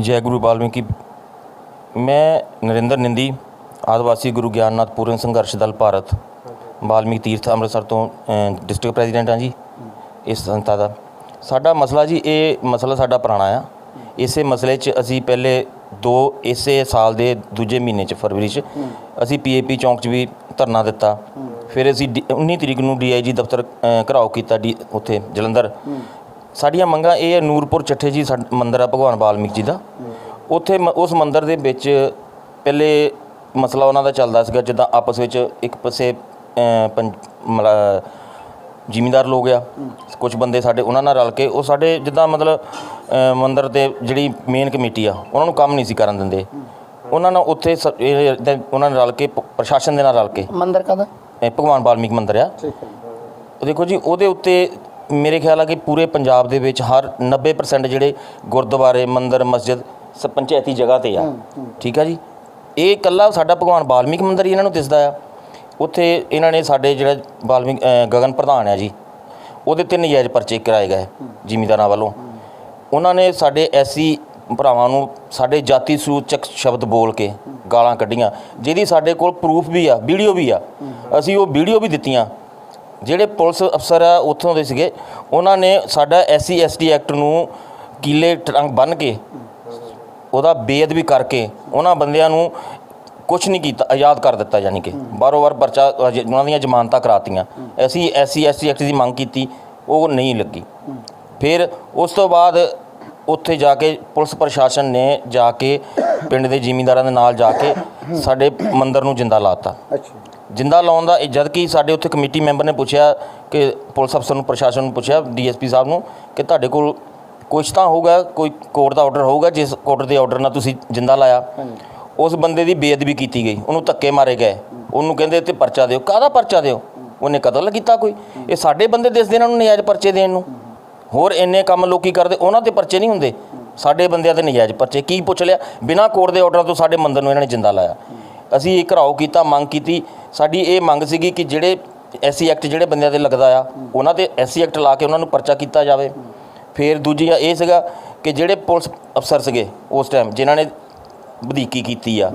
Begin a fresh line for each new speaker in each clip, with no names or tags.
ਜੈ ਗੁਰੂ ਵਾਲਮੀਕੀ। ਮੈਂ ਨਰਿੰਦਰ ਨਿੰਦੀ, ਆਦਿਵਾਸੀ ਗੁਰੂ ਗਿਆਨਨਾਥ ਪੂਰਨ ਸੰਘਰਸ਼ ਦਲ ਭਾਰਤ, ਵਾਲਮੀਕ ਤੀਰਥ ਅੰਮ੍ਰਿਤਸਰ ਤੋਂ ਡਿਸਟ੍ਰਿਕਟ ਪ੍ਰੈਜ਼ੀਡੈਂਟ ਹਾਂ ਜੀ, ਇਸ ਸੰਸਥਾ ਦਾ। ਸਾਡਾ ਮਸਲਾ ਜੀ, ਇਹ ਮਸਲਾ ਸਾਡਾ ਪੁਰਾਣਾ ਆ। ਇਸੇ ਮਸਲੇ 'ਚ ਅਸੀਂ ਪਹਿਲੇ ਦੋ ਇਸੇ ਸਾਲ ਦੇ ਦੂਜੇ ਮਹੀਨੇ 'ਚ, ਫਰਵਰੀ 'ਚ, ਅਸੀਂ ਪੀਏਪੀ ਚੌਂਕ 'ਚ ਵੀ ਧਰਨਾ ਦਿੱਤਾ। ਫਿਰ ਅਸੀਂ ਡੀ- 19 ਤਰੀਕ ਨੂੰ ਡੀਆਈਜੀ ਦਫ਼ਤਰ ਘਰਾਓ ਕੀਤਾ ਡੀ, ਉੱਥੇ, ਜਲੰਧਰ। ਸਾਡੀਆਂ ਮੰਗਾਂ ਇਹ ਹੈ ਨੂਰਪੁਰ ਚੱਠੇ ਜੀ ਮੰਦਿਰ ਆ ਭਗਵਾਨ ਵਾਲਮੀਕ ਜੀ ਦਾ। ਉੱਥੇ ਉਸ ਮੰਦਿਰ ਦੇ ਵਿੱਚ ਪਹਿਲੇ ਮਸਲਾ ਉਹਨਾਂ ਦਾ ਚੱਲਦਾ ਸੀਗਾ ਜਿੱਦਾਂ ਆਪਸ ਵਿੱਚ ਇੱਕ ਪਾਸੇ ਜ਼ਿਮੀਂਦਾਰ ਲੋਕ ਆ ਕੁਝ ਬੰਦੇ ਸਾਡੇ ਉਹਨਾਂ ਨਾਲ ਰਲ ਕੇ ਉਹ ਸਾਡੇ ਜਿੱਦਾਂ ਮਤਲਬ ਮੰਦਿਰ ਤੇ ਜਿਹੜੀ ਮੇਨ ਕਮੇਟੀ ਆ ਉਹਨਾਂ ਨੂੰ ਕੰਮ ਨਹੀਂ ਸੀ ਕਰਨ ਦਿੰਦੇ। ਉਹਨਾਂ ਨਾਲ ਉੱਥੇ ਉਹਨਾਂ ਨਾਲ ਰਲ ਕੇ ਪ੍ਰਸ਼ਾਸਨ ਦੇ ਨਾਲ ਰਲ ਕੇ।
ਮੰਦਰ ਕਾਦਾ?
ਭਗਵਾਨ ਵਾਲਮੀਕ ਮੰਦਿਰ ਆ।
ਠੀਕ ਹੈ।
ਉਹ ਦੇਖੋ ਜੀ ਉਹਦੇ ਉੱਤੇ ਮੇਰੇ ਖਿਆਲ ਆ ਕਿ ਪੂਰੇ ਪੰਜਾਬ ਦੇ ਵਿੱਚ ਹਰ 90% ਜਿਹੜੇ ਗੁਰਦੁਆਰੇ ਮੰਦਿਰ ਮਸਜਿਦ ਸਭ ਪੰਚਾਇਤੀ ਜਗ੍ਹਾ ਤੇ ਆ। ਠੀਕ ਆ ਜੀ? ਇਹ ਇਕੱਲਾ ਸਾਡਾ ਭਗਵਾਨ ਵਾਲਮੀਕ ਮੰਦਿਰ ਹੀ ਇਹਨਾਂ ਨੂੰ ਦਿਸਦਾ ਆ। ਉੱਥੇ ਇਹਨਾਂ ਨੇ ਸਾਡੇ ਜਿਹੜਾ ਵਾਲਮੀਕ ਅ, ਗਗਨ ਪ੍ਰਧਾਨ ਆ ਜੀ ਉਹਦੇ ਤੇ ਨਜਾਇਜ਼ ਪਰਚੇ ਕਰਾਏ ਗਏ ਜ਼ਿਮੀਂਦਾਰਾਂ ਵੱਲੋਂ। ਉਹਨਾਂ ਨੇ ਸਾਡੇ ਐਸੀ ਭਰਾਵਾਂ ਨੂੰ ਸਾਡੇ ਜਾਤੀ ਸੂਚਕ ਸ਼ਬਦ ਬੋਲ ਕੇ ਗਾਲਾਂ ਕੱਢੀਆਂ ਜਿਹਦੀ ਸਾਡੇ ਕੋਲ ਪ੍ਰੂਫ ਵੀ ਆ ਵੀਡੀਓ ਵੀ ਆ। ਅਸੀਂ ਉਹ ਵੀਡੀਓ ਵੀ ਦਿੱਤੀਆਂ। ਜਿਹੜੇ ਪੁਲਿਸ ਅਫਸਰ ਆ, ਉੱਥੋਂ ਦੇ ਸੀਗੇ, ਉਹਨਾਂ ਨੇ ਸਾਡਾ ਐਸਸੀ, ਐਸਟੀ ਐਕਟ ਨੂੰ ਕੀਲੇ ਟਰੰਗ ਬੰਨ ਕੇ ਉਹਦਾ ਬੇਅਦਬੀ ਕਰਕੇ ਉਹਨਾਂ ਬੰਦਿਆਂ ਨੂੰ ਕੁਝ ਨਹੀਂ ਕੀਤਾ, ਆਜ਼ਾਦ ਕਰ ਦਿੱਤਾ ਯਾਨੀ ਕਿ ਬਾਰੋ ਬਾਰ ਪਰਚਾ ਉਹਨਾਂ ਦੀਆਂ ਜ਼ਮਾਨਤਾਂ ਕਰਾਤੀਆਂ। ਅਸੀਂ ਐਸਸੀ, ਐਸਟੀ ਐਕਟ ਦੀ ਮੰਗ ਕੀਤੀ, ਉਹ ਨਹੀਂ ਲੱਗੀ। ਫਿਰ ਉਸ ਤੋਂ ਬਾਅਦ ਉੱਥੇ ਜਾ ਕੇ ਪੁਲਿਸ ਪ੍ਰਸ਼ਾਸਨ ਨੇ ਜਾ ਕੇ ਪਿੰਡ ਦੇ ਜ਼ਿਮੀਂਦਾਰਾਂ ਦੇ ਨਾਲ ਜਾ ਕੇ ਸਾਡੇ ਮੰਦਿਰ ਨੂੰ ਜਿੰਦਾ ਲਾਤਾ
ਅੱਛਾ।
ਜਿੰਦਾ ਲਾਉਣ ਦਾ ਇਹ ਜਦ ਕਿ ਸਾਡੇ ਉੱਥੇ ਕਮੇਟੀ ਮੈਂਬਰ ਨੇ ਪੁੱਛਿਆ ਕਿ ਪੁਲਿਸ ਅਫਸਰ ਨੂੰ ਪ੍ਰਸ਼ਾਸਨ ਨੂੰ ਪੁੱਛਿਆ ਡੀਐਸਪੀ ਸਾਹਿਬ ਨੂੰ ਕਿ ਤੁਹਾਡੇ ਕੋਲ ਕੁਛ ਤਾਂ ਹੋਊਗਾ ਕੋਈ ਕੋਰਟ ਦਾ ਆਰਡਰ ਹੋਊਗਾ ਜਿਸ ਕੋਰਟ ਦੇ ਆਰਡਰ ਨਾਲ ਤੁਸੀਂ ਜਿੰਦਾ ਲਾਇਆ। ਉਸ ਬੰਦੇ ਦੀ ਬੇਅਦਬੀ ਕੀਤੀ ਗਈ। ਉਹਨੂੰ ਧੱਕੇ ਮਾਰੇ ਗਏ। ਉਹਨੂੰ ਕਹਿੰਦੇ ਤੇ ਪਰਚਾ ਦਿਓ। ਕਾਹਦਾ ਪਰਚਾ ਦਿਓ? ਉਹਨੇ ਕਤਲ ਕੀਤਾ ਕੋਈ। ਇਹ ਸਾਡੇ ਬੰਦੇ ਦਿਸਦੇ ਇਹਨਾਂ ਨੂੰ ਨਜਾਇਜ਼ ਪਰਚੇ ਦੇਣ ਨੂੰ। ਹੋਰ ਇੰਨੇ ਕੰਮ ਲੋਕੀ ਕਰਦੇ ਉਹਨਾਂ ਤੇ ਪਰਚੇ ਨਹੀਂ ਹੁੰਦੇ। ਸਾਡੇ ਬੰਦਿਆਂ ਤੇ ਨਜਾਇਜ਼ ਪਰਚੇ। ਕੀ ਪੁੱਛ ਲਿਆ? ਬਿਨਾਂ ਕੋਰਟ ਦੇ ਆਰਡਰ ਤੋਂ ਸਾਡੇ ਮੰਦਰ ਨੂੰ ਇਹਨਾਂ ਨੇ ਜਿੰਦਾ ਲਾਇਆ। ਅਸੀਂ ਇਹ ਘਰਾਓ ਕੀਤਾ ਮੰਗ ਕੀਤੀ। ਸਾਡੀ ਇਹ ਮੰਗ ਸੀਗੀ ਕਿ ਜਿਹੜੇ ਐਸੀ ਐਕਟ ਜਿਹੜੇ ਬੰਦਿਆਂ ਤੇ ਲੱਗਦਾ ਆ ਉਹਨਾਂ ਤੇ ਐਸੀ ਐਕਟ ਲਾ ਕੇ ਉਹਨਾਂ ਨੂੰ ਪਰਚਾ ਕੀਤਾ ਜਾਵੇ। ਫਿਰ ਦੂਜੀ ਇਹ ਸੀਗਾ ਕਿ ਜਿਹੜੇ ਪੁਲਿਸ ਅਫਸਰ ਸੀਗੇ ਉਸ ਟਾਈਮ ਜਿਨ੍ਹਾਂ ਨੇ ਵਧੀਕੀ ਕੀਤੀ ਆ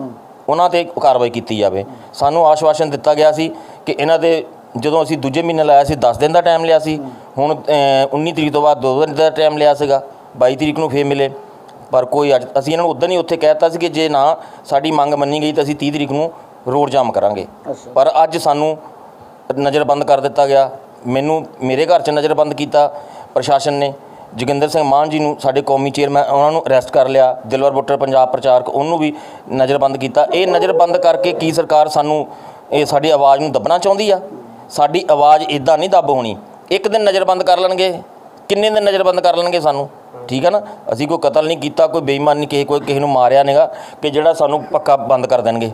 ਉਹਨਾਂ ਤੇ ਕਾਰਵਾਈ ਕੀਤੀ ਜਾਵੇ। ਸਾਨੂੰ ਆਸ਼ਵਾਸਨ ਦਿੱਤਾ ਗਿਆ ਸੀ ਕਿ ਇਹਨਾਂ ਦੇ ਜਦੋਂ ਅਸੀਂ ਦੂਜੇ ਮਹੀਨੇ ਲਾਇਆ ਸੀ 10 ਦਿਨ ਦਾ ਟਾਈਮ ਲਿਆ ਸੀ। ਹੁਣ ਅ, 19 ਤਰੀਕ ਤੋਂ ਬਾਅਦ 2 ਦਿਨ ਦਾ ਟਾਈਮ ਲਿਆ ਸੀਗਾ। 22 ਤਰੀਕ ਨੂੰ ਫੇਰ ਮਿਲੇ। ਪਰ ਕੋਈ ਅੱਜ ਅਸੀਂ ਇਹਨਾਂ ਨੂੰ ਉਦੋਂ ਹੀ ਉੱਥੇ ਕਹਿਤਾ ਸੀ ਕਿ ਜੇ ਨਾ ਸਾਡੀ ਮੰਗ ਮੰਨੀ ਗਈ ਤਾਂ ਅਸੀਂ 30 ਤਰੀਕ ਨੂੰ ਰੋਡ ਜਾਮ ਕਰਾਂਗੇ। ਪਰ ਅੱਜ ਸਾਨੂੰ ਨਜ਼ਰਬੰਦ ਕਰ ਦਿੱਤਾ ਗਿਆ। ਮੈਨੂੰ ਮੇਰੇ ਘਰ 'ਚ ਨਜ਼ਰਬੰਦ ਕੀਤਾ ਪ੍ਰਸ਼ਾਸਨ ਨੇ। ਜੋਗਿੰਦਰ ਸਿੰਘ ਮਾਨ ਜੀ ਨੂੰ ਸਾਡੇ ਕੌਮੀ ਚੇਅਰਮੈਨ ਉਹਨਾਂ ਨੂੰ ਅਰੈਸਟ ਕਰ ਲਿਆ। ਦਿਲਵਰ ਬੁੱਟਰ ਪੰਜਾਬ ਪ੍ਰਚਾਰਕ ਉਹਨੂੰ ਵੀ ਨਜ਼ਰਬੰਦ ਕੀਤਾ। ਇਹ ਨਜ਼ਰਬੰਦ ਕਰਕੇ ਕੀ ਸਰਕਾਰ ਸਾਨੂੰ ਇਹ ਸਾਡੀ ਆਵਾਜ਼ ਨੂੰ ਦੱਬਣਾ ਚਾਹੁੰਦੀ ਆ? ਸਾਡੀ ਆਵਾਜ਼ ਇਦਾਂ ਨਹੀਂ ਦੱਬ ਹੋਣੀ। ਇੱਕ ਦਿਨ ਨਜ਼ਰਬੰਦ ਕਰ ਲੈਣਗੇ। ਕਿੰਨੇ ਦਿਨ ਨਜ਼ਰਬੰਦ ਕਰ ਲੈਣਗੇ ਸਾਨੂੰ? ਠੀਕ ਹੈ ਨਾ? ਅਸੀਂ ਕੋਈ ਕਤਲ ਨਹੀਂ ਕੀਤਾ, ਕੋਈ ਬੇਈਮਾਨ ਨਹੀਂ ਕਿਸੇ ਕੋਈ ਕਿਸੇ ਨੂੰ ਮਾਰਿਆ ਨਹੀਂਗਾ ਕਿ ਜਿਹੜਾ ਸਾਨੂੰ ਪੱਕਾ ਬੰਦ ਕਰ ਦੇਣਗੇ।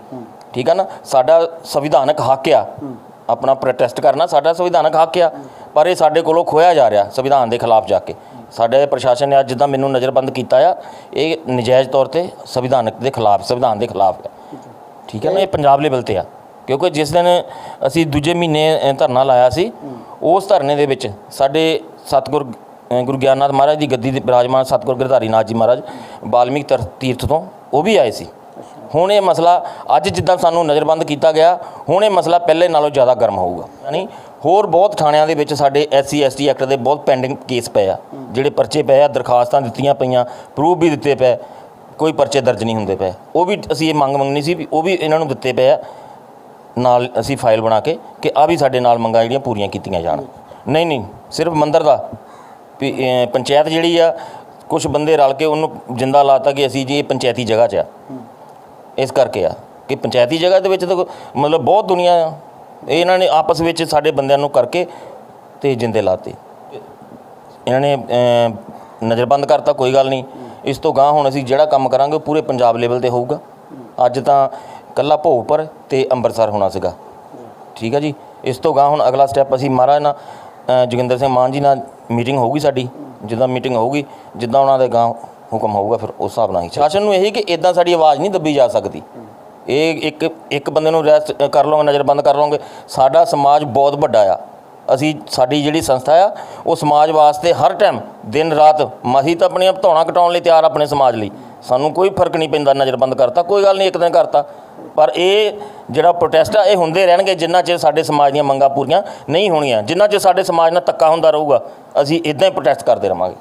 ਠੀਕ ਹੈ ਨਾ? ਸਾਡਾ ਸੰਵਿਧਾਨਕ ਹੱਕ ਆ। ਆਪਣਾ ਪ੍ਰੋਟੈਸਟ ਕਰਨਾ ਸਾਡਾ ਸੰਵਿਧਾਨਕ ਹੱਕ ਆ। ਪਰ ਇਹ ਸਾਡੇ ਕੋਲੋਂ ਖੋਇਆ ਜਾ ਰਿਹਾ ਸੰਵਿਧਾਨ ਦੇ ਖਿਲਾਫ ਜਾ ਕੇ। ਸਾਡੇ ਪ੍ਰਸ਼ਾਸਨ ਨੇ ਅੱਜ ਜਿੱਦਾਂ ਮੈਨੂੰ ਨਜ਼ਰਬੰਦ ਕੀਤਾ ਆ, ਇਹ ਨਜਾਇਜ਼ ਤੌਰ ਤੇ ਸੰਵਿਧਾਨਕ ਦੇ ਖਿਲਾਫ ਸੰਵਿਧਾਨ ਦੇ ਖਿਲਾਫ ਆ। ਠੀਕ ਹੈ ਨਾ? ਇਹ ਪੰਜਾਬ ਲੈਵਲ ਤੇ ਆ। ਕਿਉਂਕਿ ਜਿਸ ਦਿਨ ਅਸੀਂ ਦੂਜੇ ਮਹੀਨੇ ਧਰਨਾ ਲਾਇਆ ਸੀ, ਉਸ ਧਰਨੇ ਦੇ ਵਿੱਚ ਸਾਡੇ ਸਤਿਗੁਰ ਗੁਰੂ ਗਿਆਨਨਾਥ ਮਹਾਰਾਜ ਦੀ ਗੱਦੀ ਦੇ ਬਿਰਾਜਮਾਨ ਸਤਿਗੁਰ ਗਿਰਧਾਰੀ ਨਾਥ ਜੀ ਮਹਾਰਾਜ ਬਾਲਮੀਕ ਤਰ- ਤੀਰਥ ਤੋਂ ਉਹ ਵੀ ਆਏ ਸੀ। ਹੁਣ ਇਹ ਮਸਲਾ ਅੱਜ ਜਿੱਦਾਂ ਸਾਨੂੰ ਨਜ਼ਰਬੰਦ ਕੀਤਾ ਗਿਆ, ਹੁਣ ਇਹ ਮਸਲਾ ਪਹਿਲੇ ਨਾਲੋਂ ਜ਼ਿਆਦਾ ਗਰਮ ਹੋਊਗਾ। ਯਾਨੀ ਹੋਰ ਬਹੁਤ ਥਾਣਿਆਂ ਦੇ ਵਿੱਚ ਸਾਡੇ ਐਸਸੀ ਐਸਟੀ ਐਕਟ ਦੇ ਬਹੁਤ ਪੈਂਡਿੰਗ ਕੇਸ ਪਏ ਆ, ਜਿਹੜੇ ਪਰਚੇ ਪਏ ਆ, ਦਰਖਾਸਤਾਂ ਦਿੱਤੀਆਂ ਪਈਆਂ ਪ੍ਰੂਫ ਵੀ ਦਿੱਤੇ ਪਏ, ਕੋਈ ਪਰਚੇ ਦਰਜ ਨਹੀਂ ਹੁੰਦੇ ਪਏ। ਉਹ ਵੀ ਅਸੀਂ ਇਹ ਮੰਗ ਮੰਗਣੀ ਸੀ ਵੀ ਉਹ ਵੀ ਇਹਨਾਂ ਨੂੰ ਦਿੱਤੇ ਪਏ ਆ, ਨਾਲ ਅਸੀਂ ਫਾਈਲ ਬਣਾ ਕੇ ਕਿ ਆ ਵੀ ਸਾਡੇ ਨਾਲ ਮੰਗਾਂ ਜਿਹੜੀਆਂ ਪੂਰੀਆਂ ਕੀਤੀਆਂ ਜਾਣ। ਨਹੀਂ ਨਹੀਂ, ਸਿਰਫ ਮੰਦਰ ਦਾ। ਪੰਚਾਇਤ ਜਿਹੜੀ ਆ ਕੁਝ ਬੰਦੇ ਰਲ ਕੇ ਉਹਨੂੰ ਜਿੰਦਾ ਲਾਤਾ ਕਿ ਅਸੀਂ ਜੀ ਇਹ ਪੰਚਾਇਤੀ ਜਗ੍ਹਾ 'ਚ ਆ। ਇਸ ਕਰਕੇ ਆ ਕਿ ਪੰਚਾਇਤੀ ਜਗ੍ਹਾ ਦੇ ਵਿੱਚ ਤਾਂ ਮਤਲਬ ਬਹੁਤ ਦੁਨੀਆ ਆ। ਇਹ ਇਹਨਾਂ ਨੇ ਆਪਸ ਵਿੱਚ ਸਾਡੇ ਬੰਦਿਆਂ ਨੂੰ ਕਰਕੇ ਤੇ ਜਿੰਦੇ ਲਾਤੇ। ਇਹਨਾਂ ਨੇ ਨਜ਼ਰਬੰਦ ਕਰਤਾ, ਕੋਈ ਗੱਲ ਨਹੀਂ। ਇਸ ਤੋਂ ਗਾਂ ਹੁਣ ਅਸੀਂ ਜਿਹੜਾ ਕੰਮ ਕਰਾਂਗੇ ਉਹ ਪੂਰੇ ਪੰਜਾਬ ਲੈਵਲ ਤੇ ਹੋਊਗਾ। ਅੱਜ ਤਾਂ ਕੱਲਾ ਭੋਗਪੁਰ ਤੇ ਅੰਮ੍ਰਿਤਸਰ ਹੋਣਾ ਸੀਗਾ। ਠੀਕ ਹੈ ਜੀ? ਇਸ ਤੋਂ ਗਾਂ ਹੁਣ ਅਗਲਾ ਸਟੈਪ ਅਸੀਂ ਮਹਾਰਾਜ ਨਾਲ ਜੋਗਿੰਦਰ ਸਿੰਘ ਮਾਨ ਜੀ ਨਾਲ ਮੀਟਿੰਗ ਹੋਊਗੀ ਸਾਡੀ, ਜਿੱਦਾਂ ਮੀਟਿੰਗ ਹੋਊਗੀ, ਜਿੱਦਾਂ ਉਹਨਾਂ ਦੇ ਗਾਂ ਹੁਕਮ ਹੋਊਗਾ, ਫਿਰ ਉਸ ਹਿਸਾਬ ਨਾਲ ਹੀ। ਸ਼ਾਸਨ ਨੂੰ ਇਹੀ ਕਿ ਇਦਾਂ ਸਾਡੀ ਆਵਾਜ਼ ਨਹੀਂ ਦੱਬੀ ਜਾ ਸਕਦੀ। ਇਹ ਇੱਕ ਇੱਕ ਬੰਦੇ ਨੂੰ ਰੈਸਟ ਕਰ ਲਓਗੇ ਨਜ਼ਰਬੰਦ ਕਰ ਲਓਗੇ, ਸਾਡਾ ਸਮਾਜ ਬਹੁਤ ਵੱਡਾ ਆ। ਅਸੀਂ, ਸਾਡੀ ਜਿਹੜੀ ਸੰਸਥਾ ਆ, ਉਹ ਸਮਾਜ ਵਾਸਤੇ ਹਰ ਟਾਈਮ ਦਿਨ ਰਾਤ ਮਸੀ ਤਾਂ ਆਪਣੀਆਂ ਧੌਣਾ ਘਟਾਉਣ ਲਈ ਤਿਆਰ ਆਪਣੇ ਸਮਾਜ ਲਈ। ਸਾਨੂੰ ਕੋਈ ਫ਼ਰਕ ਨਹੀਂ ਪੈਂਦਾ ਨਜ਼ਰਬੰਦ ਕਰਤਾ, ਕੋਈ ਗੱਲ ਨਹੀਂ, ਇੱਕ ਦਿਨ ਕਰਤਾ। ਪਰ ਇਹ ਜਿਹੜਾ ਪ੍ਰੋਟੈਸਟ ਆ, ਇਹ ਹੁੰਦੇ ਰਹਿਣਗੇ ਜਿੰਨਾ ਚਿਰ ਸਾਡੇ ਸਮਾਜ ਦੀਆਂ ਮੰਗਾਂ ਪੂਰੀਆਂ ਨਹੀਂ ਹੋਣੀਆਂ। ਜਿੰਨਾ ਚਿਰ ਸਾਡੇ ਸਮਾਜ ਨਾਲ ਧੱਕਾ ਹੁੰਦਾ ਰਹੂਗਾ, ਅਸੀਂ ਇਦਾਂ ਹੀ ਪ੍ਰੋਟੈਸਟ ਕਰਦੇ ਰਵਾਂਗੇ।